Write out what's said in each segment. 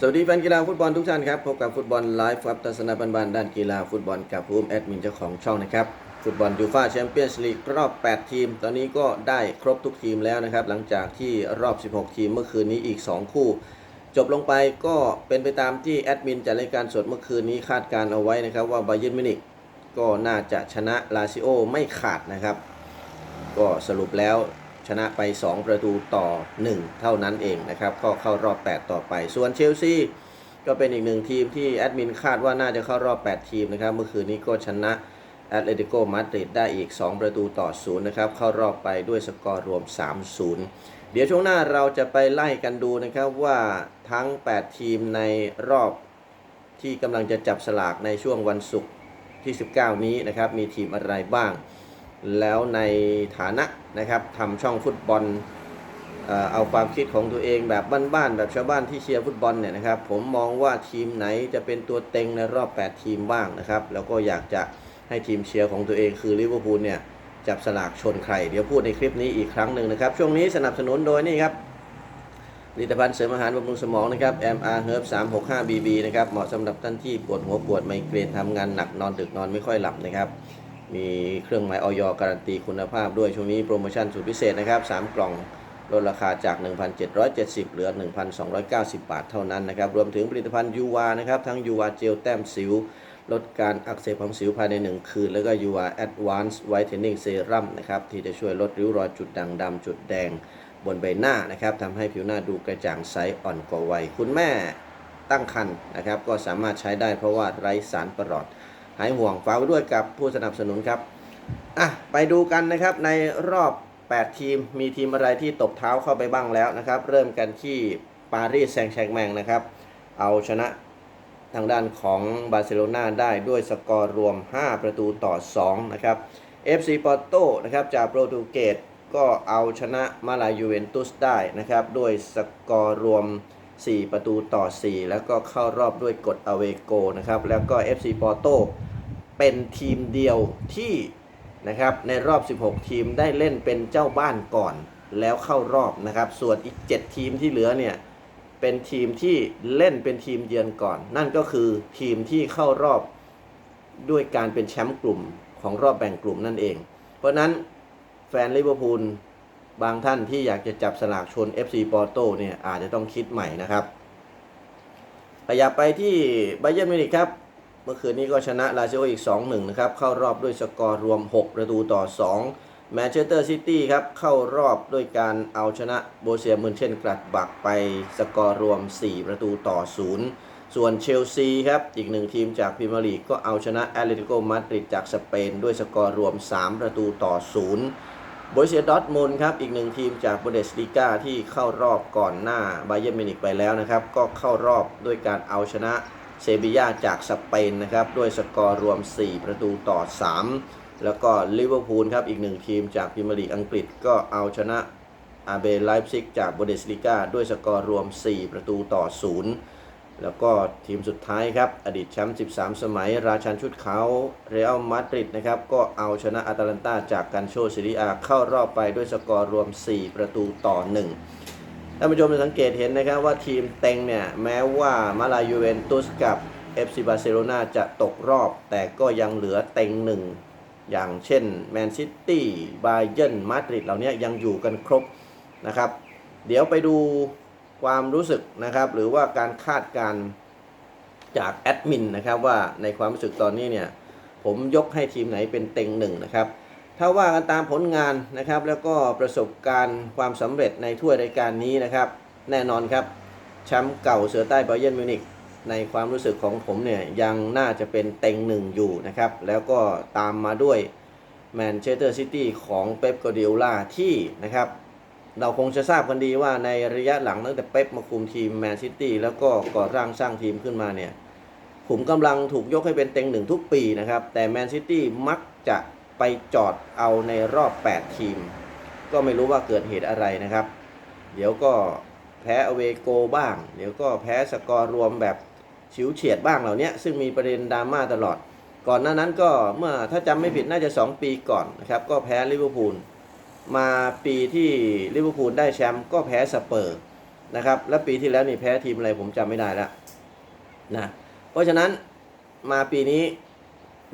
สวัสดีแฟนกีฬาฟุตบอลทุกท่านครับ พบกับฟุตบอลไลฟ์ครับทัศนะบันด้านกีฬาฟุตบอลกับภูมิแอดมินเจ้าของช่องนะครับ ฟุตบอลยูฟ่าแชมเปี้ยนส์ลีกรอบ 8 ทีม ตอนนี้ก็ได้ครบทุกทีมแล้วนะครับ หลังจากที่รอบ 16 ทีมเมื่อคืนนี้อีก 2 คู่ จบลงไปก็เป็นไปตามที่แอดมินจัดรายการสดเมื่อคืนนี้คาดการเอาไว้นะครับว่าบาเยิร์นมินิกก็น่าจะชนะลาซิโอไม่ขาดนะครับ ก็สรุปแล้ว ชนะไป 2 ประตูต่อ 1 เท่านั้นเองนะครับ ก็เข้ารอบ 8 ต่อไป ส่วนเชลซีก็เป็นอีกหนึ่งทีมที่แอดมินคาดว่าน่าจะเข้ารอบ 8 ทีมนะครับ เมื่อคืนนี้ก็ชนะแอตเลติโกมาดริดได้อีก 2 ประตูต่อ 0 นะครับ เข้ารอบไปด้วยสกอร์รวม 3-0 เดี๋ยวช่วงหน้าเราจะไปไล่กันดูนะครับว่าทั้ง 8 ทีมในรอบที่กำลังจะจับสลากในช่วงวันศุกร์ที่ 19 นี้นะครับ มีทีมอะไรบ้าง แล้วในฐานะนะครับทำช่องฟุตบอลเอาความคิดของตัวเองแบบบ้านๆแบบชาวบ้านที่เชียร์ฟุตบอลเนี่ยนะครับ ผมมองว่าทีมไหนจะเป็นตัวเต็งในรอบ 8 ทีมบ้างนะครับ แล้วก็อยากจะให้ทีมเชียร์ของตัวเองคือลิเวอร์พูลเนี่ยจับสลากชนใคร เดี๋ยวพูดในคลิปนี้อีกครั้งหนึ่งนะครับ ช่วงนี้สนับสนุนโดยนี่ครับผลิตภัณฑ์เสริมอาหารบำรุงสมองนะครับ MR Herb 365 BB นะครับเหมาะสำหรับท่านที่ปวดหัวปวดไมเกรนทำงานหนักนอนดึกนอนไม่ค่อยหลับนะครับ มีเครื่องหมายออยการันตีคุณภาพด้วยช่วงนี้โปรโมชั่นสุดพิเศษนะครับ 3 กล่องลดราคาจาก 1,770 เหลือ 1,290 บาทเท่านั้นนะครับ รวมถึงผลิตภัณฑ์ยูวานะครับ ทั้งยูวาเจลแต้มสิว ลดการอักเสบของสิวภายใน 1 คืน แล้วก็ยูวาแอดวานซ์ไวท์เทนนิ่งเซรั่มนะครับ ที่จะช่วยลดริ้วรอยจุดด่างดำจุดแดง บนใบหน้านะครับทำให้ผิวหน้าดูกระจ่างใสอ่อนกว่าวัยคุณแม่ตั้งครรภ์นะครับ ก็สามารถใช้ได้เพราะว่าไร้สารประหลอด หายห่วงฝากไว้ด้วยกับผู้สนับสนุนครับอะไปดูกันนะครับในรอบ 8 ทีมมีทีมอะไรที่ตบเท้าเข้าไปบ้างแล้วนะครับ เริ่มกันที่ปารีสแซงต์แชร์แมงนะครับ เอาชนะทางด้านของบาร์เซโลนาได้ด้วยสกอร์รวม 5 ประตูต่อ 2 นะครับ FC ปอร์โตนะครับจากโปรตุเกสก็เอาชนะมาลายูเวนตุสได้นะครับ ด้วยสกอร์รวม 4 ประตูต่อ 4 แล้วก็เข้ารอบด้วยกฎอเวโกนะครับ แล้วก็ FC ปอร์โต เป็นทีมเดียวที่นะครับในรอบ 16 ทีมได้เล่นเป็นเจ้าบ้านก่อนแล้วเข้ารอบนะครับ ส่วนอีก 7 ทีมที่เหลือเนี่ยเป็นทีมที่เล่นเป็นทีมเยือนก่อน นั่นก็คือทีมที่เข้ารอบด้วยการเป็นแชมป์กลุ่มของรอบแบ่งกลุ่มนั่นเอง เพราะนั้นแฟนลิเวอร์พูลบางท่านที่อยากจะจับสลากชน FC ปอร์โตเนี่ยอาจจะต้องคิดใหม่นะครับขยับไปที่ไบเย r n m มิวนิกครับ เมื่อคืนนี้ก็ชนะลาซิโออีก 2-1 นะครับ เข้ารอบด้วยสกอร์รวม 6 ประตูต่อ 2 แมนเชสเตอร์ซิตี้ครับ เข้ารอบด้วยการเอาชนะโบเซียมุนเช่นกลัดบักไปสกอร์รวม 4 ประตูต่อ 0 ส่วนเชลซีครับ อีกหนึ่งทีมจากพรีเมียร์ลีกก็เอาชนะแอตเลติโกมาดริดจากสเปนด้วยสกอร์รวม 3 ประตูต่อ0โบเซียดอทมุนครับ อีกหนึ่งทีมจากบูเดสลีกาที่เข้ารอบก่อนหน้าไบเย r n m มิวนิกไปแล้วนะครับ ก็เข้ารอบด้วยการเอาชนะ เซบียาจากสเปนนะครับด้วยสกอร์รวม 4 ประตูต่อ 3 แล้วก็ลิเวอร์พูลครับอีกหนึ่งทีมจากพรีเมียร์ลีกอังกฤษก็เอาชนะอาเบไลฟ์ซิกจากบูเดสลิก้าด้วยสกอร์รวม 4 ประตูต่อ 0 แล้วก็ทีมสุดท้ายครับ อดีตแชมป์ 13 สมัย ราชันชุดเขาเรอัลมาดริดนะครับก็เอาชนะอาตาลันตาจากกันโชซิริอาเข้ารอบไปด้วยสกอร์รวม 4 ประตูต่อ 1 ท่านผู้ชมจะสังเกตเห็นนะครับว่าทีมเต็งเนี่ย แม้ว่ามาลายูเวนตุสกับ FC บาร์เซโลนาจะตกรอบ แต่ก็ยังเหลือเต็งหนึ่ง อย่างเช่นแมนซิตี้บาเยิร์นมาดริดเหล่านี้ยังอยู่กันครบนะครับ เดี๋ยวไปดูความรู้สึกนะครับ หรือว่าการคาดการจากแอดมินนะครับว่าในความรู้สึกตอนนี้เนี่ย ผมยกให้ทีมไหนเป็นเต็งหนึ่งนะครับ ถ้าว่ากันตามผลงานนะครับ แล้วก็ประสบการณ์ความสำเร็จในถ้วยรายการนี้นะครับ แน่นอนครับแชมป์เก่าเสือใต้บาเยิร์นมิวนิกในความรู้สึกของผมเนี่ยยังน่าจะเป็นเต็งหนึ่งอยู่นะครับ แล้วก็ตามมาด้วยแมนเชสเตอร์ซิตี้ของเป๊ปกดิโอลาที่นะครับเราคงจะทราบกันดีว่าในระยะหลังตั้งแต่เป๊ปมาคุมทีมแมนซิตี้แล้วก็ก่อร่างสร้างทีมขึ้นมาเนี่ยผมกำลังถูกยกให้เป็นเต็งหนึ่งทุกปีนะครับ แต่แมนซิตี้มักจะ ไปจอดเอาในรอบ 8 ทีม ก็ไม่รู้ว่าเกิดเหตุอะไรนะครับ เดี๋ยวก็แพ้อเวโกบ้าง เดี๋ยวก็แพ้สกอร์รวมแบบฉิวเฉียดบ้างเหล่านี้ซึ่งมีประเด็นดราม่าตลอด ก่อนหน้านั้นก็เมื่อถ้าจำไม่ผิดน่าจะ 2 ปีก่อนนะครับ ก็แพ้ลิเวอร์พูลมาปีที่ลิเวอร์พูลได้แชมป์ก็แพ้สเปอร์นะครับแล้วปีที่แล้วนี่แพ้ทีมอะไรผมจำไม่ได้แล้วนะเพราะฉะนั้นมาปีนี้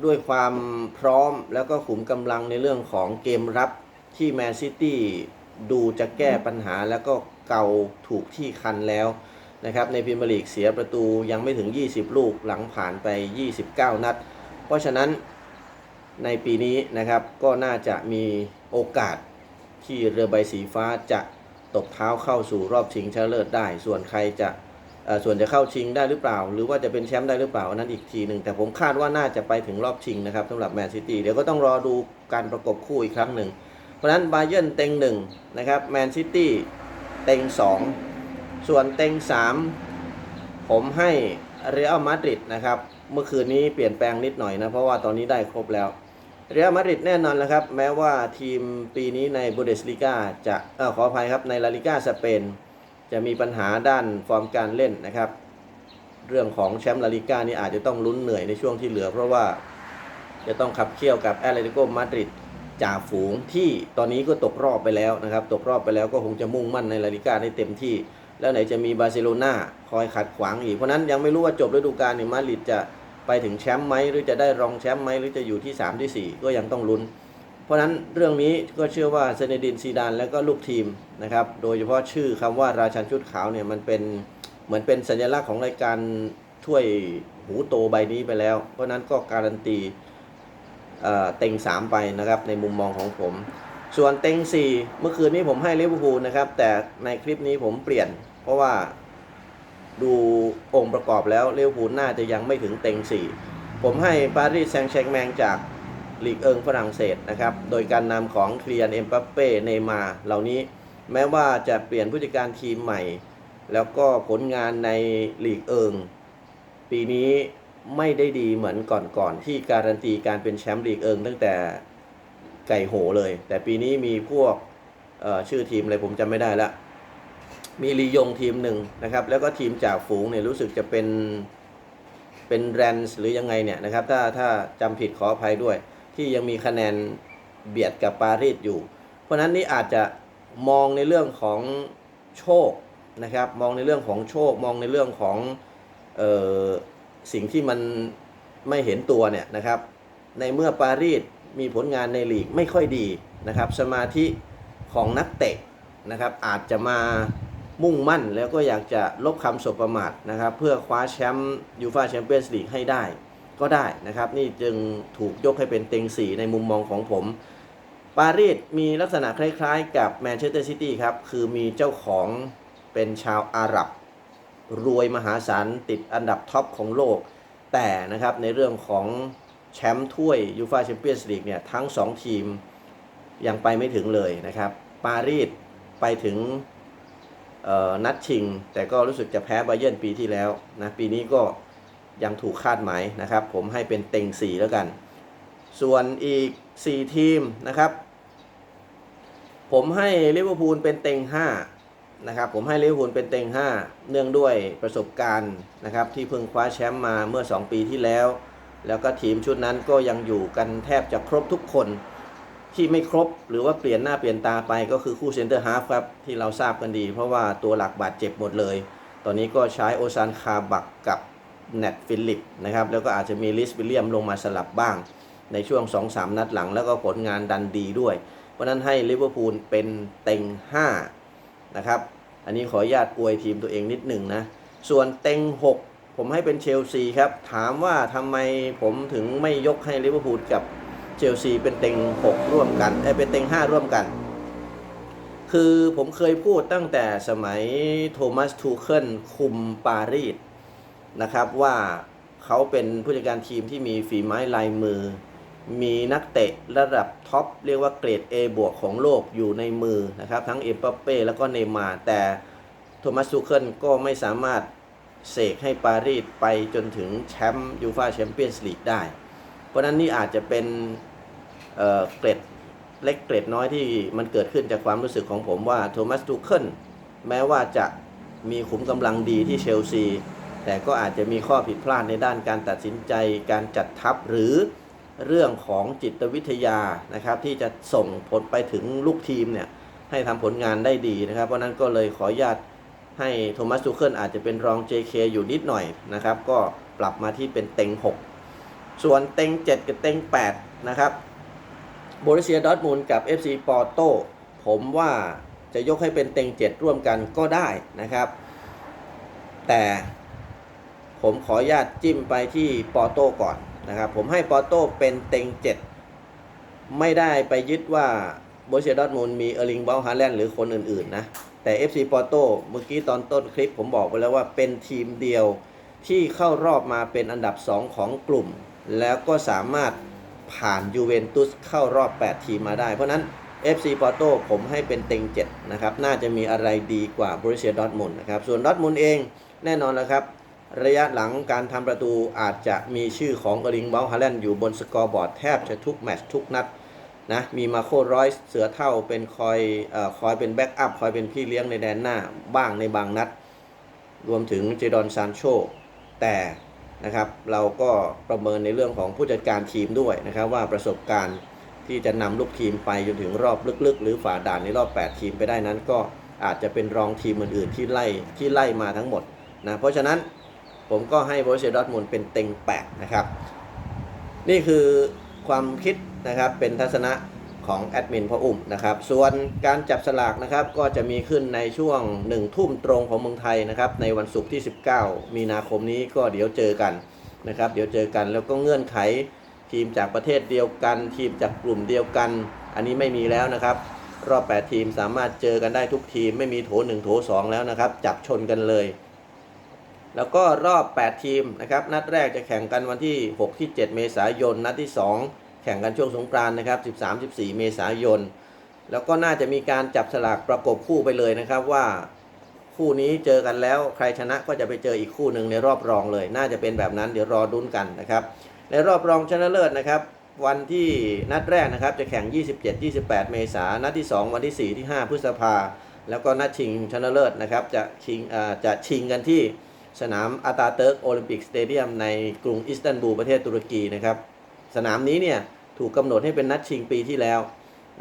ด้วยความพร้อมแล้วก็ขุมกำลังในเรื่องของเกมรับที่แมนซิตี้ดูจะแก้ปัญหาแล้วก็เกาถูกที่คันแล้วนะครับในพรีเมียร์ลีกเสียประตูยังไม่ถึง 20 ลูกหลังผ่านไป 29 นัด เพราะฉะนั้นในปีนี้นะครับก็น่าจะมีโอกาสที่เรือใบสีฟ้าจะตบเท้าเข้าสู่รอบชิงชนะเลิศได้ ส่วนใครจะ ส่วนจะเข้าชิงได้หรือเปล่า หรือว่าจะเป็นแชมป์ได้หรือเปล่าอันนั้นอีกทีหนึ่งแต่ผมคาดว่าน่าจะไปถึงรอบชิงนะครับสำหรับแมนซิตี้เดี๋ยวก็ต้องรอดูการประกบคู่อีกครั้งหนึ่งเพราะฉะนั้นบาเยิร์นเต็งหนึ่งนะครับแมนซิตี้เต็งสองส่วนเต็งสามผมให้เรอัลมาดริดนะครับเมื่อคืนนี้เปลี่ยนแปลงนิดหน่อยนะเพราะว่าตอนนี้ได้ครบแล้วเรอัลมาดริดแน่นอนแล้วครับแม้ว่าทีมปีนี้ในบูเดสลิกาจะเออขออภัยครับในลาลิก้าสเปน จะมีปัญหาด้านฟอร์มการเล่นนะครับ เรื่องของแชมป์ลาลิก้านี่อาจจะต้องลุ้นเหนื่อยในช่วงที่เหลือ เพราะว่าจะต้องขับเคี่ยวกับแอตเลติโกมาดริดจ่าฝูงที่ตอนนี้ก็ตกรอบไปแล้วนะครับ ตกรอบไปแล้วก็คงจะมุ่งมั่นในลาลิก้าได้เต็มที่ แล้วไหนจะมีบาร์เซโลนาคอยขัดขวางอีก เพราะนั้นยังไม่รู้ว่าจบฤดูกาลเนี่ยมาดริดจะไปถึงแชมป์ไหมหรือจะได้รองแชมป์ไหมหรือจะอยู่ที่ 3 ที่ 4 ก็ยังต้องลุ้น เพราะฉะนั้นเรื่องนี้ก็เชื่อว่าเซเนดินซีดานและก็ลูกทีมนะครับโดยเฉพาะชื่อคำว่าราชันชุดขาวเนี่ยมันเป็นเหมือนเป็นสัญลักษณ์ของรายการถ้วยหูโตใบนี้ไปแล้ว เพราะนั้นก็การันตีเเต็ง 3 ไปนะครับในมุมมองของผม ส่วนเต็ง 4 เมื่อคืนนี้ผมให้ลิเวอร์พูลนะครับ แต่ในคลิปนี้ผมเปลี่ยน เพราะว่าดูองค์ประกอบแล้วลิเวอร์พูลน่าจะยังไม่ถึงเต็ง 4 ผมให้ปารีสแซงต์แชร์แมงจาก ลีกเอิงฝรั่งเศสนะครับ โดยการนำของเคลียนเอ็มบัปเป้ เนมาร์เหล่านี้แม้ว่าจะเปลี่ยนผู้จัดการทีมใหม่ แล้วก็ผลงานในลีกเอิง ปีนี้ไม่ได้ดีเหมือนก่อนๆที่การันตีการเป็นแชมป์ลีกเอิงตั้งแต่ไก่โหเลย แต่ปีนี้มีพวกชื่อทีมอะไรผมจำไม่ได้ละ มีลียงทีมหนึ่งนะครับ แล้วก็ทีมจากฝูงเนี่ยรู้สึกจะเป็นเป็นแรนส์หรือยังไงเนี่ยนะครับ ถ้าถ้าจำผิดขออภัยด้วย ที่ยังมีคะแนนเบียดกับปารีสอยู่ เพราะนั้นนี่อาจจะมองในเรื่องของโชคนะครับ มองในเรื่องของโชค มองในเรื่องของออสิ่งที่มันไม่เห็นตัวเนี่ยนะครับ ในเมื่อปารีสมีผลงานในลีกไม่ค่อยดีนะครับ สมาธิของนักเตะนะครับ อาจจะมามุ่งมั่นแล้วก็อยากจะลบคำสบประมาทนะครับ เพื่อคว้าแชมป์ยูฟาแชมเปี้ยนส์ลีกให้ได้ ก็ได้นะครับ นี่จึงถูกยกให้เป็นเต็งสี่ในมุมมองของผม ปารีสมีลักษณะคล้ายๆ กับแมนเชสเตอร์ซิตี้ครับ คือมีเจ้าของเป็นชาวอาหรับ รวยมหาศาลติดอันดับท็อปของโลก แต่นะครับในเรื่องของแชมป์ถ้วยยูฟาแชมเปี้ยนส์ลีกเนี่ยทั้ง 2 ทีมยังไปไม่ถึงเลยนะครับ ปารีสไปถึงนัดชิง แต่ก็รู้สึกจะแพ้ไบาเยิร์นปีที่แล้วนะปีนี้ก็ ยังถูกคาดหมายนะครับ ผมให้เป็นเต็ง 4 แล้วกัน ส่วนอีก 4 ทีมนะครับ ผมให้ลิเวอร์พูลเป็นเต็ง 5 นะครับ ผมให้ลิเวอร์พูลเป็นเต็ง 5 เนื่องด้วยประสบการณ์นะครับ ที่เพิ่งคว้าแชมป์มาเมื่อ 2 ปีที่แล้ว แล้วก็ทีมชุดนั้นก็ยังอยู่กันแทบจะครบทุกคนที่ไม่ครบหรือว่าเปลี่ยนหน้าเปลี่ยนตาไปก็คือคู่เซนเตอร์ฮาฟครับที่เราทราบกันดี เพราะว่าตัวหลักบาดเจ็บหมดเลย ตอนนี้ก็ใช้โอซานคาบักกับ เนตฟิลิปนะครับแล้วก็อาจจะมีลิสวิลเลียมลงมาสลับบ้าง ในช่วง 2-3 นัดหลัง แล้วก็ผลงานดันดีด้วย เพราะนั้นให้ลิเวอร์พูลเป็นเต็ง 5 นะครับ อันนี้ขออนุญาตอวยทีมตัวเองนิดหนึ่งนะ ส่วนเต็ง 6 ผมให้เป็นเชลซีครับ ถามว่าทำไมผมถึงไม่ยกให้ลิเวอร์พูลกับเชลซีเป็นเต็ง 6 ร่วมกันเอ้เป็นเต็ง 5 ร่วมกัน คือผมเคยพูดตั้งแต่สมัยโทมัสทูเคิลคุมปารีส นะครับว่าเขาเป็นผู้จัดการทีมที่มีฝีไม้ลายมือ มีนักเตะระดับท็อปเรียกว่าเกรด A บวกของโลกอยู่ในมือนะครับ ทั้งเอ็มปเป้แล้วก็เนมาร์แต่โทมัสซูเคิลก็ไม่สามารถเสกให้ปารีสไปจนถึงแชมป์ยูฟาแชมเปี้ยนส์ลีกได้ เพราะนั้นนี่อาจจะเป็นเเกรดเล็กเกรดน้อยที่มันเกิดขึ้นจากความรู้สึกของผมว่าโทมัสทูเคิลแม้ว่าจะมีขุมกำลังดีที่เชลซี แต่ก็อาจจะมีข้อผิดพลาดในด้านการตัดสินใจ การจัดทัพหรือเรื่องของจิตวิทยานะครับ ที่จะส่งผลไปถึงลูกทีมเนี่ยให้ทำผลงานได้ดีนะครับ เพราะนั้นก็เลยขออนุญาตให้โทมัสทูเคิลอาจจะเป็นรอง JK อยู่นิดหน่อยนะครับ ก็ปรับมาที่เป็นเต็ง 6 ส่วนเต็ง 7 กับเต็ง 8 นะครับโบริเซียดอทมุนกับ FC ปอร์โตผมว่าจะยกให้เป็นเต็ง 7 ร่วมกันก็ได้นะครับ แต่ ผมขออนุญาตจิ้มไปที่ปอร์โตก่อนนะครับ ผมให้ปอร์โตเป็นเต็ง7ไม่ได้ไปยึดว่าโบรเซียดอทมุนด์มีเออร์ลิงเบลฮาแลนด์หรือคนอื่น ๆ นะ แต่ FC ปอร์โตเมื่อกี้ตอนต้นคลิปผมบอกไปแล้วว่าเป็นทีมเดียวที่เข้ารอบมาเป็นอันดับ 2 ของกลุ่ม แล้วก็สามารถผ่านยูเวนตุสเข้ารอบ 8 ทีมมาได้ เพราะนั้น FC ปอร์โตผมให้เป็นเต็ง7นะครับ น่าจะมีอะไรดีกว่าบริเซียดอทมุนนะครับ ส่วนดอทมุนเองแน่นอนแล้วครับ ระยะหลังการทำประตูอาจจะมีชื่อของเอร์ลิงเบลฮาแลนด์อยู่บนสกอร์บอร์ดแทบจะทุกแมตช์ทุกนัดนะมีมาโครอยส์เสือเท่าเป็นคอยเออคอยเป็นแบ็กอัพคอยเป็นพี่เลี้ยงในแดนหน้าบ้างในบางนัด รวมถึงเจดอนซานโชแต่นะครับเราก็ประเมินในเรื่องของผู้จัดการทีมด้วยนะครับว่าประสบการณ์ที่จะนำลูกทีมไปจนถึงรอบลึกๆ หรือฝ่าด่านในรอบ 8 ทีมไปได้นั้น ก็อาจจะเป็นรองทีมอื่นๆที่ไล่ที่ไล่มาทั้งหมดนะเพราะฉะนั้น ผมก็ให้โบรเซียดอร์ทมุนด์เป็นเต็ง8นะครับ นี่คือความคิดนะครับเป็นทัศนะของแอดมินพ่ออุ้มนะครับ ส่วนการจับสลากนะครับก็จะมีขึ้นในช่วง1ทุ่มตรงของเมืองไทยนะครับ ในวันศุกร์ที่ 19 มีนาคมนี้ก็เดี๋ยวเจอกันนะครับ เดี๋ยวเจอกันแล้วก็เงื่อนไขทีมจากประเทศเดียวกัน ทีมจากกลุ่มเดียวกัน อันนี้ไม่มีแล้วนะครับ รอบ 8 ทีมสามารถเจอกันได้ทุกทีม ไม่มีโถ1โถ2 แล้วนะครับ จับชนกันเลย แล้วก็รอบ 8 ทีมนะครับ นัดแรกจะแข่งกันวันที่ 6 ที่ 7 เมษายน นัดที่ 2 แข่งกันช่วงสงกรานต์นะครับ 13-14 เมษายน แล้วก็น่าจะมีการจับสลากประกบคู่ไปเลยนะครับว่าคู่นี้เจอกันแล้วใครชนะก็จะไปเจออีกคู่หนึ่งในรอบรองเลย น่าจะเป็นแบบนั้นเดี๋ยวรอดุนกันนะครับในรอบรองชนะเลิศนะครับ วันที่นัดแรกนะครับจะแข่ง 27-28 เมษายนนัดที่ 2 วันที่ 4 ที่ 5 พฤษภา แล้วก็นัดชิงชนะเลิศนะครับจะชิงจะชิงกันที่ สนามอาตาเติร์กโอลิมปิกสเตเดียมในกรุงอิสตันบูลประเทศตุรกีนะครับ สนามนี้เนี่ยถูกกำหนดให้เป็นนัดชิงปีที่แล้ว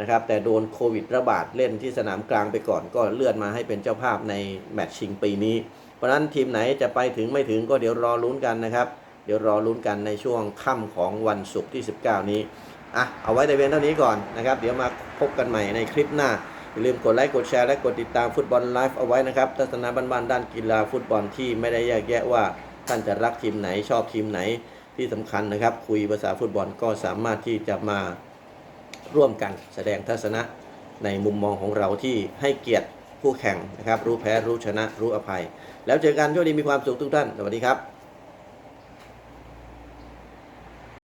นะครับ แต่โดนโควิดระบาดเล่นที่สนามกลางไปก่อนก็เลื่อนมาให้เป็นเจ้าภาพในแมตช์ชิงปีนี้ เพราะนั้นทีมไหนจะไปถึงไม่ถึงก็เดี๋ยวรอลุ้นกันนะครับ เดี๋ยวรอลุ้นกันในช่วงค่ำของวันศุกร์ที่ 19 นี้อะเอาไว้แต่เพียงเท่านี้ก่อนนะครับ เดี๋ยวมาพบกันใหม่ในคลิปหน้า อย่าลืมกดไลค์กดแชร์และกดติดตามฟุตบอลไลฟ์เอาไว้นะครับทัศนะบ้านๆด้านกีฬาฟุตบอลที่ไม่ได้แยกแยะว่าท่านจะรักทีมไหนชอบทีมไหนที่สำคัญนะครับ คุยภาษาฟุตบอลก็สามารถที่จะมาร่วมกันแสดงทัศนะในมุมมองของเราที่ให้เกียรติผู้แข่งนะครับ รู้แพ้รู้ชนะรู้อภัย แล้วเจอกันโชคดีมีความสุขทุกท่าน สวัสดีครับ